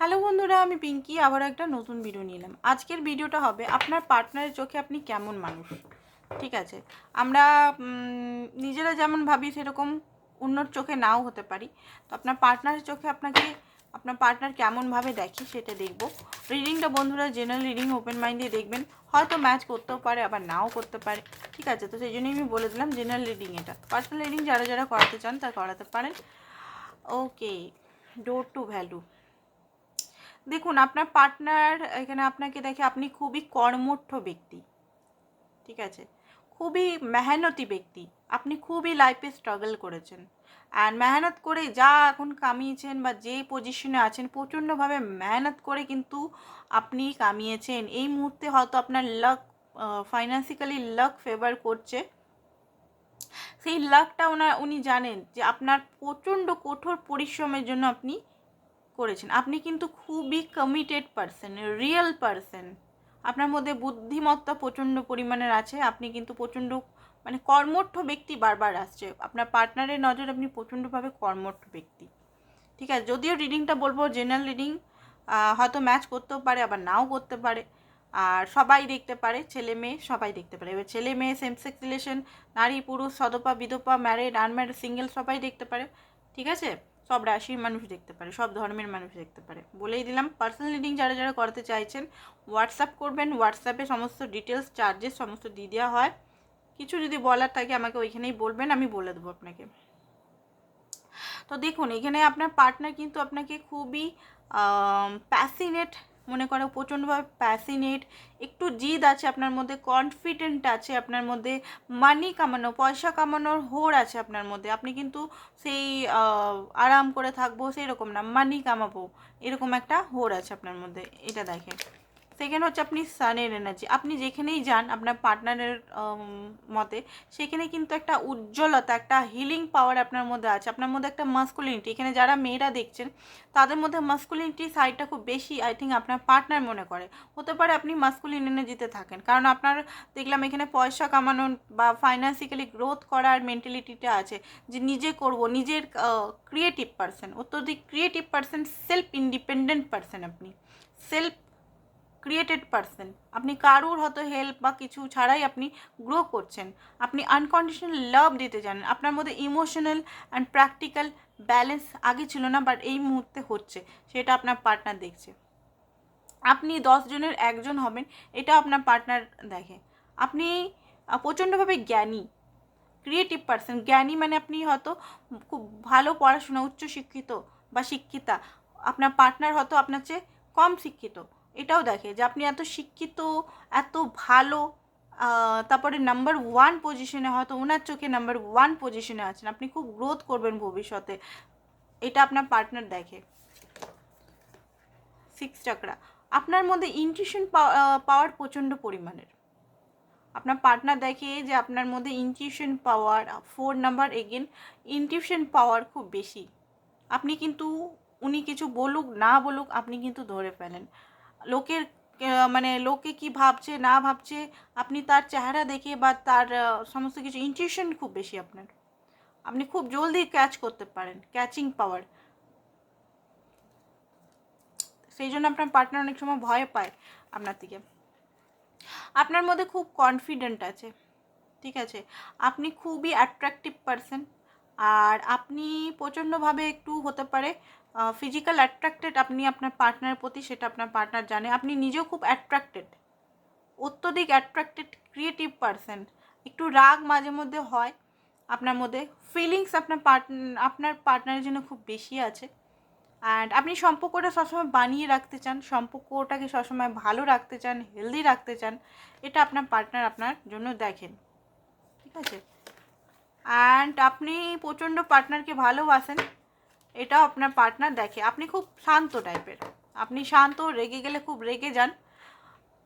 Hello বন্ধুরা, আমি পিঙ্কি, আবার একটা নতুন ভিডিও নিলাম। আজকের ভিডিওটা হবে, আপনার পার্টনারের চোখে আপনি কেমন মানুষ? ঠিক আছে? আমরা নিজেরা যেমন ভাবি, সেরকম অন্যর চোখে নাও হতে পারি। তো আপনার পার্টনারের চোখে আপনাকে, আপনার পার্টনার কেমনভাবে দেখে, সেটা দেখব। রিডিংটা বন্ধুরা জেনারেল রিডিং ওপেন মাইন্ডে দেখবেন। হয়তো ম্যাচ করতেও পারে, আবার নাও করতে পারে। ঠিক আছে? তো সেই জন্যই আমি বলে দিলাম জেনারেল রিডিং এটা। পার্সোনাল রিডিং যারা যারা করাতে চান তারা করাতে পারেন। ওকে ডোর টু ভ্যালু দেখুন, আপনার পার্টনার এখানে আপনাকে দেখে আপনি খুবই কর্মঠ ব্যক্তি, ঠিক আছে? খুবই মেহনতি ব্যক্তি, আপনি খুবই লাইফে স্ট্রাগল করেছেন। অ্যান্ড মেহনত করে যা এখন কামিয়েছেন বা যে পজিশনে আছেন, প্রচণ্ডভাবে মেহনত করে কিন্তু আপনি কামিয়েছেন। এই মুহূর্তে হয়তো আপনার লাক ফাইন্যান্সিক্যালি লাক ফেভার করছে। সেই লাকটা ওনার উনি জানেন যে আপনার প্রচণ্ড কঠোর পরিশ্রমের জন্য আপনি করেছেন। আপনি কিন্তু খুবই কমিটেড পারসন রিয়েল পারসন আপনার মধ্যে বুদ্ধিমত্তা প্রচণ্ড পরিমাণের আছে। আপনি কিন্তু প্রচণ্ড মানে কর্মঠ ব্যক্তি বারবার আসছে। আপনার পার্টনারের নজরে আপনি প্রচণ্ডভাবে কর্মঠ ব্যক্তি। ঠিক আছে? যদিও রিডিংটা বলব জেনারেল রিডিং হয়তো ম্যাচ করতেও পারে, আবার নাও করতে পারে। আর সবাই দেখতে পারে, ছেলে মেয়ে সবাই দেখতে পারে। এবার ছেলে মেয়ে সেম সেক্স রিলেশন নারী, পুরুষ, সদপা, বিধপা ম্যারিড আনম্যারিড সিঙ্গেল সবাই দেখতে পারে। ঠিক আছে? সব রাশির মানুষ দেখতে পারে, সব ধর্মের মানুষ দেখতে পারে। বলেই দিলাম পার্সোনাল রিডিং যারা যারা করতে চাইছেন হোয়াটসঅ্যাপ করবেন হোয়াটসঅ্যাপে সমস্ত ডিটেলস চার্জেস সমস্ত দিয়ে দেওয়া হয়। কিছু যদি বলার থাকে আমাকে ওইখানেই বলবেন, আমি বলে দেবো আপনাকে। তো দেখুন, এখানে আপনার পার্টনার কিন্তু আপনাকে খুবই প্যাসিনেট মনে করো প্রচণ্ডভাবে প্যাসিনেট একটু জিদ আছে আপনার মধ্যে কনফিডেন্ট আছে আপনার মধ্যে মানি কামানো, পয়সা কামানোর হোড় আছে আপনার মধ্যে, আপনি কিন্তু সেই আরাম করে থাকব সেই রকম না মানি কামাবো, এরকম একটা হোড় আছে আপনার মধ্যে, এটা দেখেন। সেকেন্ড হচ্ছে আপনি সানের এনার্জি আপনি যেখানেই যান, আপনার পার্টনারের মতে, সেখানে কিন্তু একটা উজ্জ্বলতা, একটা হিলিং পাওয়ার আপনার মধ্যে আছে। আপনার মধ্যে একটা মাস্কুলিনিটি এখানে যারা মেয়েরা দেখছেন, তাদের মধ্যে মাস্কুলিনিটি সাইডটা খুব বেশি আই থিঙ্ক আপনার পার্টনার মনে করে। হতে পারে আপনি মাস্কুলিন এনার্জিতে থাকেন। কারণ আপনার, দেখলাম এখানে পয়সা কামানো বা ফাইন্যান্সিক্যালি গ্রোথ করার মেন্টালিটিটা আছে যে নিজে করব, নিজের ক্রিয়েটিভ পার্সন অত্যধিক creative person self independent person আপনি। সেলফ ক্রিয়েটেড পারসন আপনি কারুর হয়তো হেল্প বা কিছু ছাড়াই আপনি গ্রো করছেন। আপনি আনকন্ডিশনাল লাভ দিতে জানেন আপনার মধ্যে ইমোশনাল অ্যান্ড প্র্যাকটিক্যাল ব্যালেন্স আগে ছিল না বাট এই মুহূর্তে হচ্ছে। সেটা আপনার পার্টনার দেখছে। আপনি দশ জনের একজন হবেন, এটা আপনার পার্টনার দেখে। আপনি প্রচণ্ডভাবে জ্ঞানী ক্রিয়েটিভ পার্সন জ্ঞানী মানে আপনি হয়তো খুব ভালো পড়াশোনা উচ্চ শিক্ষিত বা শিক্ষিতা। আপনার পার্টনার হয়তো আপনার চেয়ে কম শিক্ষিত। এটাও দেখে যে আপনি এত শিক্ষিত, এত ভালো তারপরে নাম্বার ওয়ান পজিশনে হয়তো ওনার চোখে নাম্বার ওয়ান পজিশনে আছেন। আপনি খুব গ্রোথ করবেন ভবিষ্যতে। এটা আপনার পার্টনার দেখে। সিক্স চাকরা আপনার মধ্যে ইনটিউশন পাওয়ার প্রচণ্ড পরিমাণের। আপনার পার্টনার দেখে যে আপনার মধ্যে intuition power four number again intuition power খুব বেশি। আপনি কিন্তু, উনি কিছু বলুক, না বলুক, আপনি কিন্তু ধরে ফেলেন। লোকের মানে লোকে কি ভাবছে, না ভাবছে, আপনি তার চেহারা দেখে বা তার সমস্ত কিছু ইনটিউশন খুব বেশি আপনার। আপনি খুব জলদি ক্যাচ করতে পারেন ক্যাচিং পাওয়ার সেই জন্য আপনার পার্টনার অনেক সময় ভয় পায় আপনার থেকে আপনার মধ্যে খুব কনফিডেন্ট আছে, ঠিক আছে? আপনি খুবই অ্যাট্রাকটিভ পারসন আর আপনি প্রচণ্ডভাবে একটু হতে পারে ফিজিক্যাল অ্যাট্রাক্টেড আপনি আপনার পার্টনারের প্রতি, সেটা আপনার পার্টনার জানে। আপনি নিজেও খুব অ্যাট্রাক্টেড অত্যধিক অ্যাট্রাক্টেড ক্রিয়েটিভ পারসন একটু রাগ মাঝে মধ্যে হয় আপনার মধ্যে ফিলিংস আপনার পার্ট আপনার পার্টনারের জন্য খুব বেশি আছে। অ্যান্ড আপনি সম্পর্কটা সবসময় বানিয়ে রাখতে চান, সম্পর্কটাকে সবসময় ভালো রাখতে চান হেলদি রাখতে চান, এটা আপনার পার্টনার আপনার জন্য দেখেন। ঠিক আছে? অ্যান্ড আপনি প্রচণ্ড পার্টনারকে ভালোবাসেন, এটাও আপনার পার্টনার দেখে। আপনি খুব শান্ত টাইপের আপনি শান্ত, রেগে গেলে খুব রেগে যান।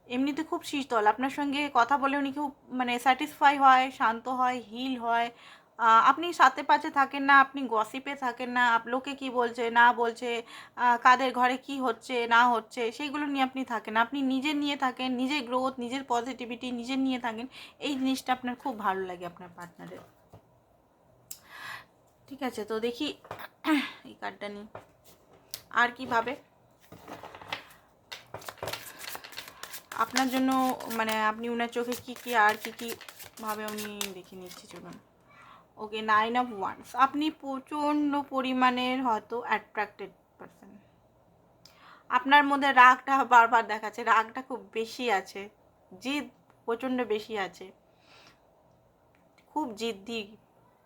এমনিতে খুব শীতল। আপনার সঙ্গে কথা বলে উনি খুব মানে স্যাটিসফাই হয়, শান্ত হয় হিল হয়। আপনি সাথে পাশে থাকেন না, আপনি গসিপে থাকেন না লোকে কি বলছে, না বলছে কাদের ঘরে কি হচ্ছে, না হচ্ছে সেইগুলো নিয়ে আপনি থাকেন। আপনি নিজে নিয়ে থাকেন, নিজের গ্রোথ নিজের পজিটিভিটি নিজের নিয়ে থাকেন, এই জিনিসটা আপনার খুব ভালো লাগে আপনার পার্টনারের ঠিক আছে, তো দেখি এই কার্ডটা নিই। আর কীভাবে আপনার জন্য মানে আপনি ওনার চোখে কি কি, আর কি কি ভাবে উনি দেখে নিচ্ছি, চলুন। ওকে নাইন অফ ওয়ান্স আপনি প্রচণ্ড পরিমাণের হয়তো অ্যাট্রাক্টেড পারসন আপনার মধ্যে রাগটা বারবার দেখাচ্ছে, রাগটা খুব বেশি আছে, জিদ প্রচণ্ড বেশি আছে। খুব জিদ্দি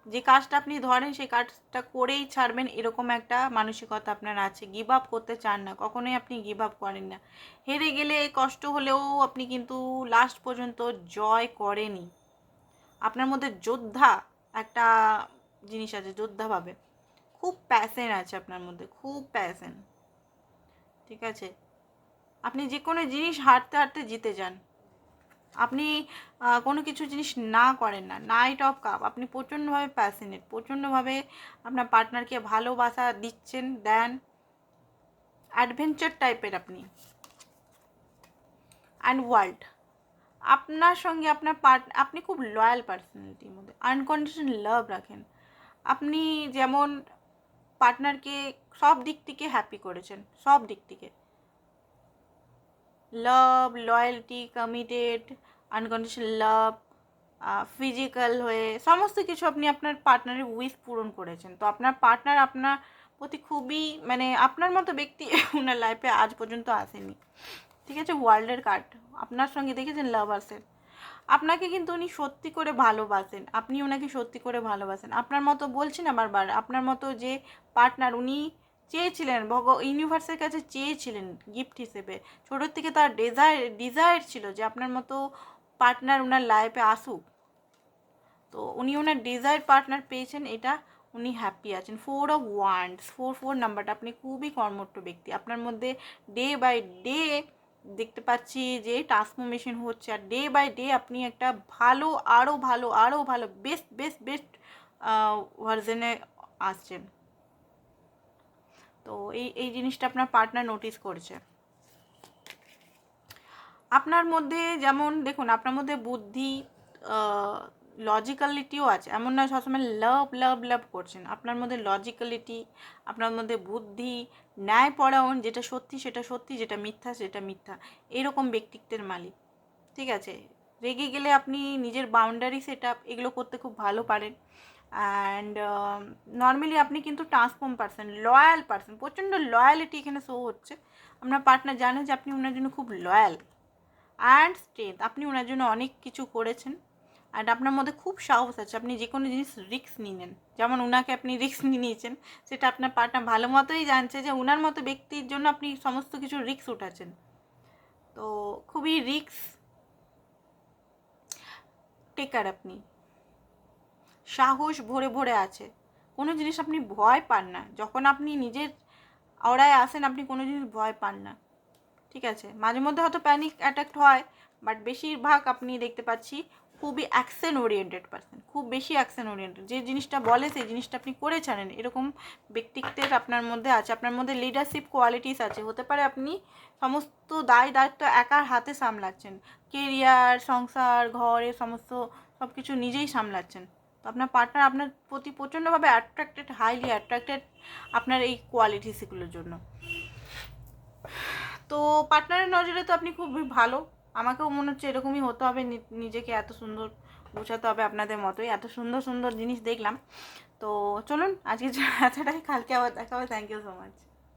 যে কাজটা আপনি ধরেন, সেই কাজটা করেই ছাড়বেন, এরকম একটা মানসিকতা আপনার আছে। গিভ আপ করতে চান না, কখনোই আপনি গিভ আপ করেন না। হেরে গেলে কষ্ট হলেও আপনি কিন্তু লাস্ট পর্যন্ত জয় করেনি আপনার মধ্যে যোদ্ধা একটা জিনিস আছে যোদ্ধাভাবে খুব প্যাশন আছে আপনার মধ্যে, খুব প্যাশন ঠিক আছে? আপনি যে কোনো জিনিস হাঁটতে হাঁটতে জিতে যান। আপনি কোনো কিছু জিনিস না করেন না। নাইট অফ কাপ আপনি প্রচণ্ডভাবে প্যাশনেট প্রচণ্ডভাবে আপনার পার্টনারকে ভালোবাসা দিচ্ছেন, দেন অ্যাডভেঞ্চার টাইপের আপনি। অ্যান্ড ওয়ার্ল্ড আপনার সঙ্গে আপনার পার্ট আপনি খুব লয়াল পার্সোনালিটির মধ্যে আনকন্ডিশনাল লাভ রাখেন। আপনি যেমন পার্টনারকে সব দিক থেকে হ্যাপি করেছেন, সব দিক থেকে। Love loyalty committed unconditional love physical হয়ে সমস্ত কিছু আপনি আপনার পার্টনারের উইশ পূরণ করেছেন। তো আপনার পার্টনার আপনার প্রতি খুবই মানে আপনার মতো ব্যক্তি ওনার লাইফে আজ পর্যন্ত আসেনি। ঠিক আছে? ওয়ার্ল্ডের কার্ড আপনার সঙ্গে দেখেছেন লাভার্সের আপনাকে কিন্তু উনি সত্যি করে ভালোবাসেন। আপনি ওনাকে সত্যি করে ভালোবাসেন। আপনার মতো বলছি না বারবার আপনার মতো যে পার্টনার উনি চেয়েছিলেন ভগ ইউনিভার্সের কাছে চেয়েছিলেন গিফট হিসেবে। ছোটোর থেকে তার ডিজায়ার ডিজায়ার ছিল যে আপনার মতো পার্টনার ওনার লাইফে আসুক। তো উনি ওনার ডিজায়ার পার্টনার পেয়েছেন, এটা উনি হ্যাপি আছেন। Four of wands four four নাম্বারটা, আপনি খুবই কর্মঠ ব্যক্তি। আপনার মধ্যে ডে বাই ডে দেখতে পাচ্ছি যে ট্রান্সফরমেশন হচ্ছে। আর ডে বাই ডে আপনি একটা ভালো আরও ভালো আরও ভালো বেস্ট বেস্ট বেস্ট ভার্জনে আসছেন। তো এই এই জিনিসটা আপনার পার্টনার নোটিস করছে। আপনার মধ্যে যেমন, দেখুন, আপনার মধ্যে বুদ্ধি লজিক্যালিটিও আছে। এমন নয়, সবসময় লাভ লাভ লাভ করছেন। আপনার মধ্যে লজিক্যালিটি আপনার মধ্যে বুদ্ধি ন্যায়পরায়ণ যেটা সত্যি, সেটা সত্যি, যেটা মিথ্যা, সেটা মিথ্যা। এরকম ব্যক্তিত্বের মালিক। ঠিক আছে? রেগে গেলে আপনি নিজের বাউন্ডারি সেট আপ এগুলো করতে খুব ভালো পারেন। অ্যান্ড নর্মালি আপনি কিন্তু ট্রান্সফর্ম পারসন লয়াল পারসন প্রচণ্ড লয়ালিটি এখানে শো হচ্ছে। আপনার পার্টনার জানে যে আপনি ওনার জন্য খুব লয়াল অ্যান্ড স্ট্রেংথ আপনি ওনার জন্য অনেক কিছু করেছেন। অ্যান্ড আপনার মধ্যে খুব সাহস আছে, আপনি যে কোনো জিনিস রিস্ক নিয়ে নেন। যেমন ওনাকে আপনি রিস্ক নিয়ে নিয়েছেন, সেটা আপনার পার্টনার ভালো মতোই জানছে যে ওনার মতো ব্যক্তির জন্য আপনি সমস্ত কিছু রিস্ক উঠাচ্ছেন। তো খুবই রিস্ক টেকার আপনি। সাহস ভরে ভরে আছে। কোনো জিনিস আপনি ভয় পান না। যখন আপনি নিজের আওড়ায় আসেন, আপনি কোনো জিনিস ভয় পান না। ঠিক আছে? মাঝে মধ্যে হয়তো প্যানিক অ্যাটাক হয় বাট বেশিরভাগ আপনি দেখতে পাচ্ছি খুবই অ্যাকশন ওরিয়েন্টেড পার্সন খুব বেশি অ্যাকশন ওরিয়েন্টেড যে জিনিসটা বলে, সেই জিনিসটা আপনি করে ছাড়েন। এরকম ব্যক্তিত্বের আপনার মধ্যে আছে। আপনার মধ্যে লিডারশিপ কোয়ালিটিস আছে। হতে পারে আপনি সমস্ত দায় দায়িত্ব একার হাতে সামলাচ্ছেন। কেরিয়ার সংসার, ঘরে সমস্ত সব কিছু নিজেই সামলাচ্ছেন। আপনার পার্টনার আপনার প্রতি প্রচণ্ডভাবে অ্যাট্রাক্টেড হাইলি অ্যাট্রাক্টেড আপনার এই কোয়ালিটিসগুলোর জন্য। তো পার্টনারের নজরে তো আপনি খুবই ভালো। আমাকেও মনে হচ্ছে এরকমই হতে হবে নিজেকে এত সুন্দর বোঝাতে হবে আপনাদের মতোই। এত সুন্দর সুন্দর জিনিস দেখলাম। তো চলুন আজকে এতটাই। কালকে আবার দেখা হবে। Thank you so much